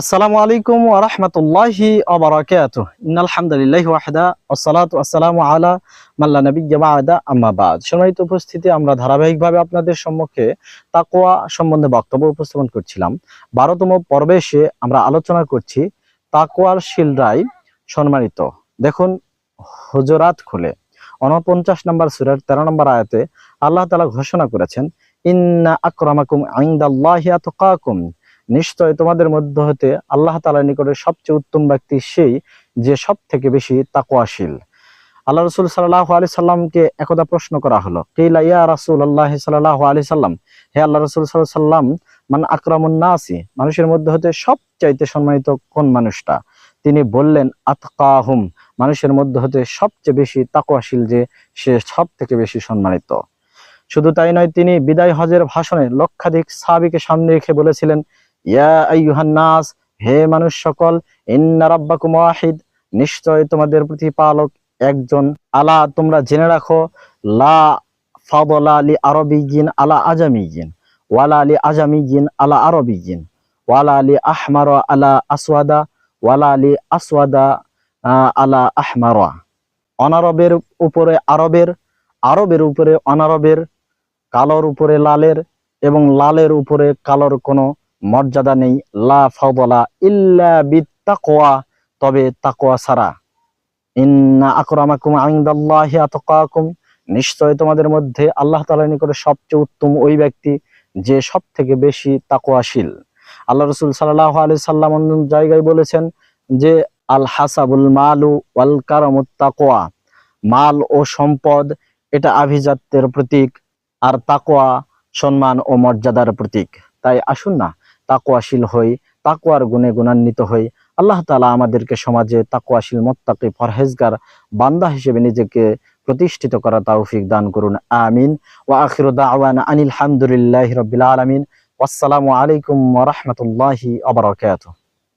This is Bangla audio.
আসসালামু আলাইকুম ওয়া রাহমাতুল্লাহি ওয়া বারাকাতুহু। ইন্নাল হামদুলিল্লাহি ওয়াহদা ওয়াসসালাতু ওয়াসসালামু আলা মান লা নাবিয়্যা বা'দা, আম্মা বা'দ। সম্মানিত উপস্থিতি, আমরা ধারাবাহিকভাবে আপনাদের সম্মুখে তাকওয়া সম্বন্ধে বক্তব্য উপস্থাপন করছিলাম। 12তম পর্বে এসে আমরা আলোচনা করছি তাকওয়ার শিলরাই সম্মানিত। দেখুন, হুজুরাত খুলে। 49 নম্বর সূরার 13 নম্বর আয়াতে আল্লাহ তাআলা ঘোষণা করেছেন, ইন্না আকরামাকুম ইনদাল্লাহি আতকাকুম। নিশ্চয় তোমাদের মধ্যে হতে আল্লাহ তালার নিকটে সবচেয়ে উত্তম ব্যক্তি সেই যে সব থেকে বেশি তাকোয়াশীল। আল্লাহ রসুল সাল্লাহ আলি সাল্লামকে একদা প্রশ্ন করা হলো কেইলা ইয়া রাসুল আল্লাহ সাল্লাহ আলি সাল্লাম? হে আল্লাহ রসুল সাল্লাহ সাল্লাম মানে আক্রমণ না আসি মানুষের মধ্যে হতে সবচাইতে সম্মানিত কোন মানুষটা? তিনি বললেন, আতকাহুম। মানুষের মধ্যে হতে সবচেয়ে বেশি তাকোয়াশীল যে সে সব থেকে বেশি সম্মানিত। শুধু তাই নয়, তিনি বিদায় হজের ভাষণে লক্ষাধিক সাহাবিকে সামনে রেখে বলেছিলেন ইয়া হে মানুষ সকল, ইন্না ওয়াহিদ, নিশ্চয় তোমাদের প্রতিপালক একজন আলা। তোমরা জেনে রাখো, লা ফাদলা লি আরবিয়িন আলা আজামিয়িন ওয়ালা লি আজামিয়িন আলা আরবিয়িন ওয়ালা লি আহমার আলা আসওয়াদা, ওয়ালা লি আসওয়াদা আলা আহমারা। অনারবের উপরে আরবের আরবের উপরে অনারবের, কালোর উপরে লালের এবং লালের উপরে কালোর কোনো মর্যাদা নেই, লা ফাদলা ইল্লা বিত্তাকওয়া, তবে তাকওয়া ছাড়া। ইন্না আকরামাকুম ইনদাল্লাহি আতকাকুম, নিশ্চয় তোমাদের মধ্যে আল্লাহ তাআলার নিকটে সবচেয়ে উত্তম ওই ব্যক্তি যে সব থেকে বেশি তাকওয়াশীল। আল্লাহ রাসূল সাল্লাল্লাহু আলাইহি সাল্লাম জায়গায় বলেছেন যে, আল হাসাবুল মালু ওয়াল কারামুত তাকওয়া, মাল ও সম্পদ এটা আভিজাত্যের প্রতীক আর তাকওয়া সম্মান ও মর্যাদার প্রতীক। তাই আসুন না তাকওয়াশীল হই তাকুয়ার গুণে গুণান্বিত হই। আল্লাহ তালা আমাদেরকে সমাজে তাকুয়াশীল মোত্তাকি ফরহেজগার বান্দা হিসেবে নিজেকে প্রতিষ্ঠিত করা তৌফিক দান করুন। আমিন। ও আখির আনিল হামদুলিল্লাহ রবিল আলমিন। আসসালামু আলাইকুম রহমতুল্লাহি আবরকাত